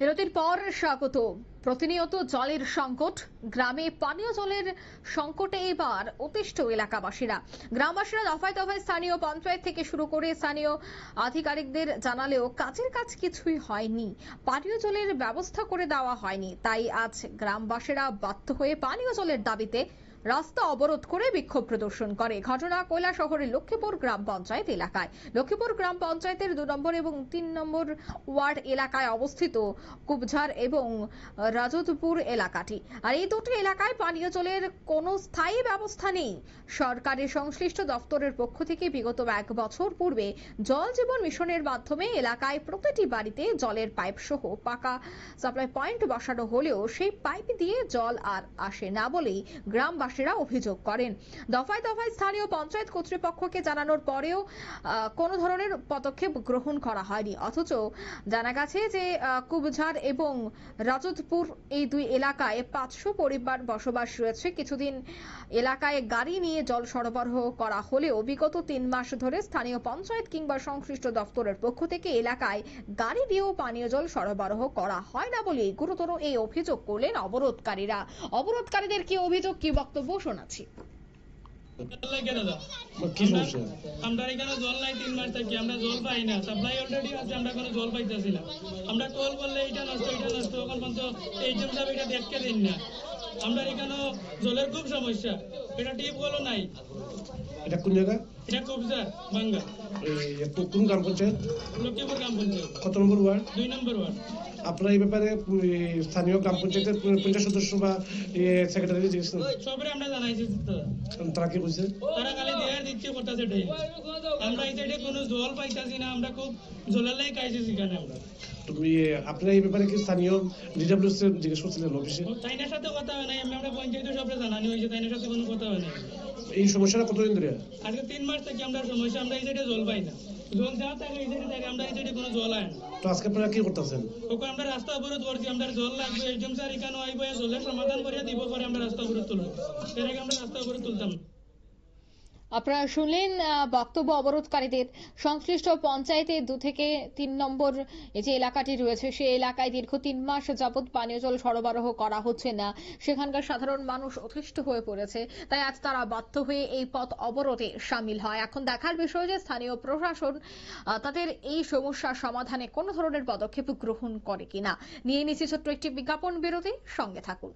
বিরতির পর স্বাগত। প্রতিনিয়ত জলের সংকট, গ্রামে পানীয় জলের সংকটে এবার অতিষ্ঠ এলাকাবাসীরা। গ্রামবাসীরা দফায় দফায় স্থানীয় পঞ্চায়েত থেকে শুরু করে স্থানীয় আধিকারিকদের জানালেও কাজের কাজ কিছুই হয়নি। পানীয় জলের ব্যবস্থা করে দেওয়া হয়নি। তাই আজ গ্রামবাসীরা বাধ্য হয়ে পানীয় জলের দাবিতে রাস্তা অবরোধ করে বিক্ষোভ প্রদর্শন করে। ঘটনা কৈলা শহরের লক্ষ্মীপুর গ্রাম পঞ্চায়েত এলাকায়। লক্ষ্মীপুর গ্রাম পঞ্চায়েতের দু নম্বর এবং তিন নম্বর ওয়ার্ড এলাকায় অবস্থিত কুবঝার এবং রাজতপুর এলাকাটি। আর এই দুটি এলাকায় পানীয় জলের কোনো স্থায়ী ব্যবস্থা নেই। সরকারের সংশ্লিষ্ট দপ্তরের পক্ষ থেকে বিগত এক বছর পূর্বে জল জীবন মিশনের মাধ্যমে এলাকায় প্রতিটি বাড়িতে জলের পাইপ সহ পাকা সাপ্লাই পয়েন্ট বসানো হলেও সেই পাইপ দিয়ে জল আর আসে না বলেই গ্রামবাসীরা অভিযোগ করেন। দফায় দফায় স্থানীয় পঞ্চায়েত কর্তৃপক্ষকে জানানোর পরেও কোনো ধরনের পদক্ষেপ গ্রহণ করা হয়নি। অথচ জানা গেছে যে কুবঝার এবং রাজতপুর এই দুই এলাকায় পাঁচশো পরিবার বসবাস রয়েছে। কিছুদিন এলাকায় গাড়ি নিয়ে জল সরবরাহ করা হলেও বিগত তিন মাস ধরে স্থানীয় পঞ্চায়েত কিংবা সংশ্লিষ্ট দপ্তরের পক্ষ থেকে এলাকায় গাড়ি দিয়েও পানীয় জল সরবরাহ করা হয় না বলে গুরুতর এই অভিযোগ করলেন অবরোধকারীরা। অবরোধকারীদের কি অভিযোগ, কি বক্তব্য? শোনাচ্ছি কি সমস্যা? আমরা এখানে জল নাই তিন মাস থাকি আমরা জল পাই না। সাপ্লাই অলরেডি আছে আমরা কোনো জল পাইতেছি না। আমরা কল করলে এটা নষ্ট এটা নষ্ট এখন পর্যন্ত এইচএম সাহেব এটা দেখতে দিন না। আমরা এখানে জলের খুব সমস্যা। এটা টিপ কলও নাই। এটা কোন জায়গা? এটা খুব বাঙ্গা। এই কোন গ্রাম পঞ্চায়েত? লক্ষ্মীপুর গ্রাম পঞ্চায়েত। কত নম্বর ওয়ার্ড? দুই নম্বর ওয়ার্ড। আপনারা এই ব্যাপারে স্থানীয় গ্রাম পঞ্চায়েতের পঞ্চায়েত সদস্য বা সেক্রেটারি জিজ্ঞেস আমরা জানাইছি। তারা কি বলছে? তারা দেয়ার দিচ্ছে করতেছে আমরা এই সাইডে কোনো জল পাইতাছি না আমরা খুব জলের লাই খাইছি সেখানে আমরা। তুমি আপনারা এই ব্যাপারে কি স্থানীয় ডিডাব্লিউসি জিজ্ঞেস করছিলেন অফিসে তাইনার সাথে কথা হয় নাই আমরা পঞ্চায়েতের সবরে জানানি হয়েছে তাইনার সাথে কোনো কথা হয় নাই। এই সমস্যাটা কতদিন ধরে? আজকে তিন মাস থেকে আমরা সমস্যা আমরা এই সাইডে জল পাই না। জল যা থাকে এই সাইডে থাকে আমরা এই সাইডে কোনো জল আয় না। তো আজকে আপনারা কি করতেছেন? ওকে আমরা রাস্তা অবরোধ করছি আমরা জল লাগবে এরকম স্যার এখানে আইবো জলের সমাধান করে দিব পরে আমরা রাস্তা অবরোধ তুলবো। এর আগে আমরা রাস্তা অবরোধ তুলতাম। আপনারা শুনলেন বক্তব্য অবরোধকারীদের। সংশ্লিষ্ট পঞ্চায়েতে দু থেকে তিন নম্বর যে এলাকাটি রয়েছে, সেই এলাকায় দীর্ঘ তিন মাস যাবৎ পানীয় জল সরবরাহ করা হচ্ছে না। সেখানকার সাধারণ মানুষ অতিষ্ঠ হয়ে পড়েছে, তাই আজ তারা বাধ্য হয়ে এই পথ অবরোধে সামিল হয়। এখন দেখার বিষয় যে স্থানীয় প্রশাসন তাদের এই সমস্যার সমাধানে কোনো ধরনের পদক্ষেপ গ্রহণ করে কিনা। নিয়ে নিচ্ছে ছোট্ট একটি বিজ্ঞাপন বিরতি, সঙ্গে থাকুন।